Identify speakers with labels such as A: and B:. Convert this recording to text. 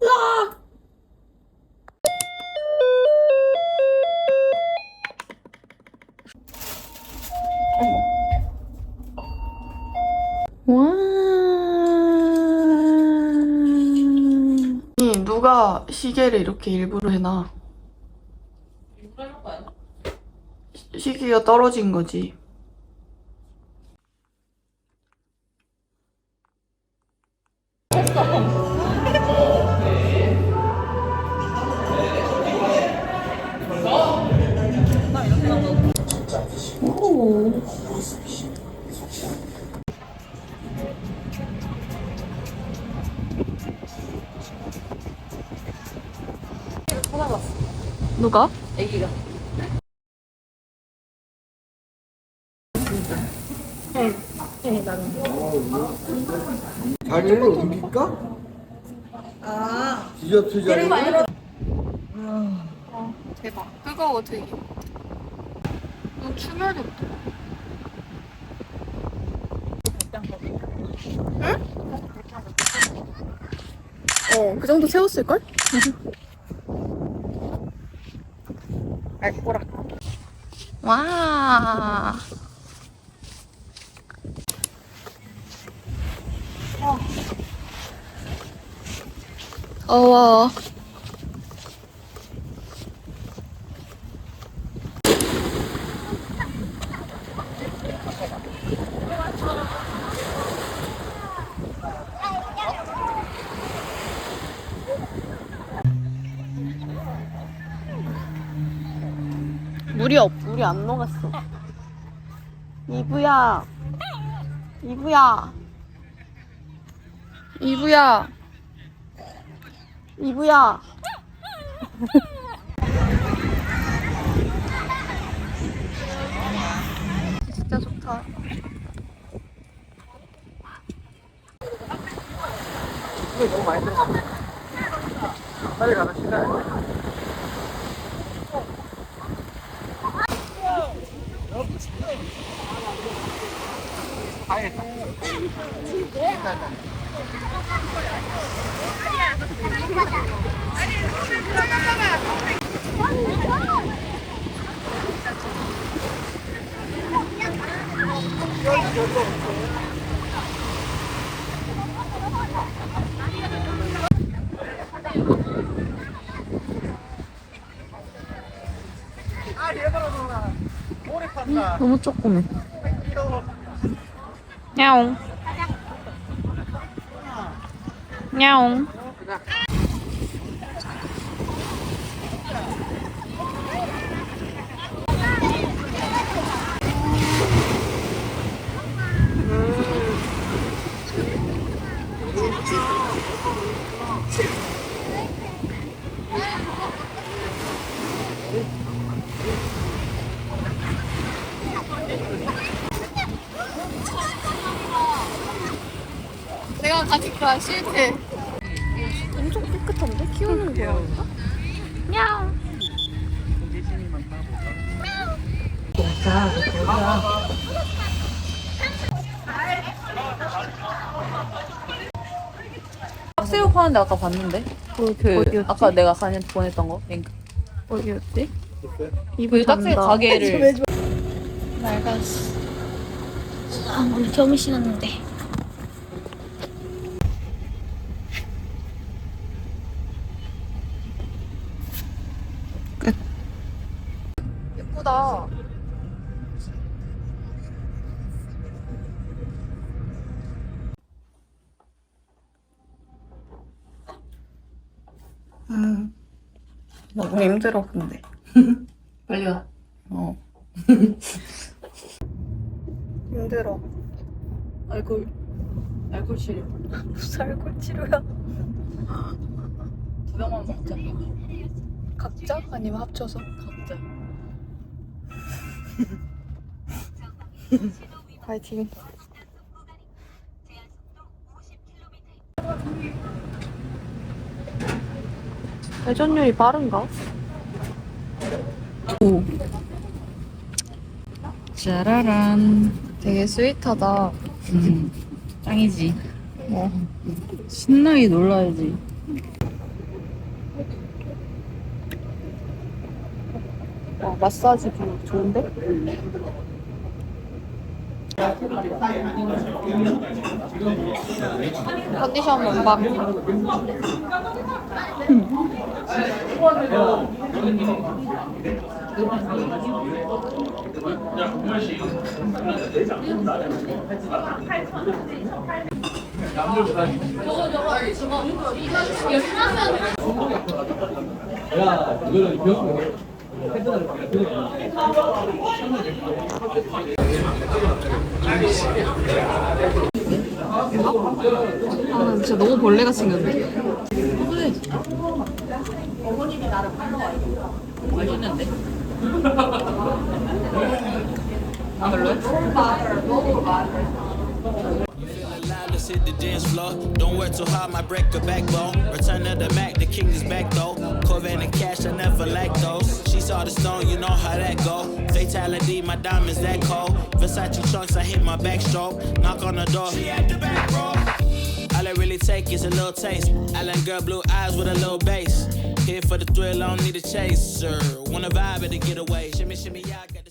A: 와. 아니, 누가 시계를 이렇게 일부러 해놔? 시- 시계가 떨어진 거지. 누가?
B: 애기가.
C: 자리를 옮길까? 아. 디저트 자리.
A: 대박. 뜨거워 되게. 너 추면했다. 응? 어, 그 정도 세웠을걸? 알꼬라. 와. 더워. 물이 없, 물이 안 녹았어. 이브야. 이브야. 이브야. 이브야. 진짜 좋다.
C: 너무 많이 들어. 빨리 가서 시간.
A: 너무 조그매. 야옹. 야옹. 내가 거야 싫대. 엄청 깨끗한데? 키우는 거야. 냥.
B: 학생복 하는데 아까 봤는데? 그
A: 어디였지?
B: 아까 내가 사진 보냈던 거 링크.
A: 어디였지?
B: 그
A: 이불
B: 딱새
A: 잔다.
B: 가게를
A: 낡았어.
D: 아, 우리 겸이 신었는데.
A: 예쁘다. 음, 너무 힘들어 근데.
B: 빨리 와.
A: 어. 힘들어.
B: 알콜 알콜 치료.
A: 무슨 알콜 치료야?
B: 두 병만 먹자.
A: 각자? 아니면 합쳐서?
B: 각자.
A: 파이팅. 회전율이 빠른가?
B: 짜라란.
A: 되게 스윗하다.
B: 짱이지. 어. 신나게 놀아야지. 와, 마사지 뷰 좋은데?
A: 컨디션 원 방. 아, 진짜 너무 벌레가 생겼네.
B: 맛있는데?
E: Let's hit the dance floor. Don't work too hard, my break a backbone. Return of the Mac, the king is back though. Corvette and cash, I never lack those. She saw the stone, you know how that go. Fatality, my diamonds that cold. Versace trunks, I hit my backstroke. Knock on the door, she at the back, bro. All I really take is a little taste. Island girl, blue eyes with a little bass. Here for the thrill, I don't need a chaser. Wanna vibe at the getaway. Shimmy, shimmy, I got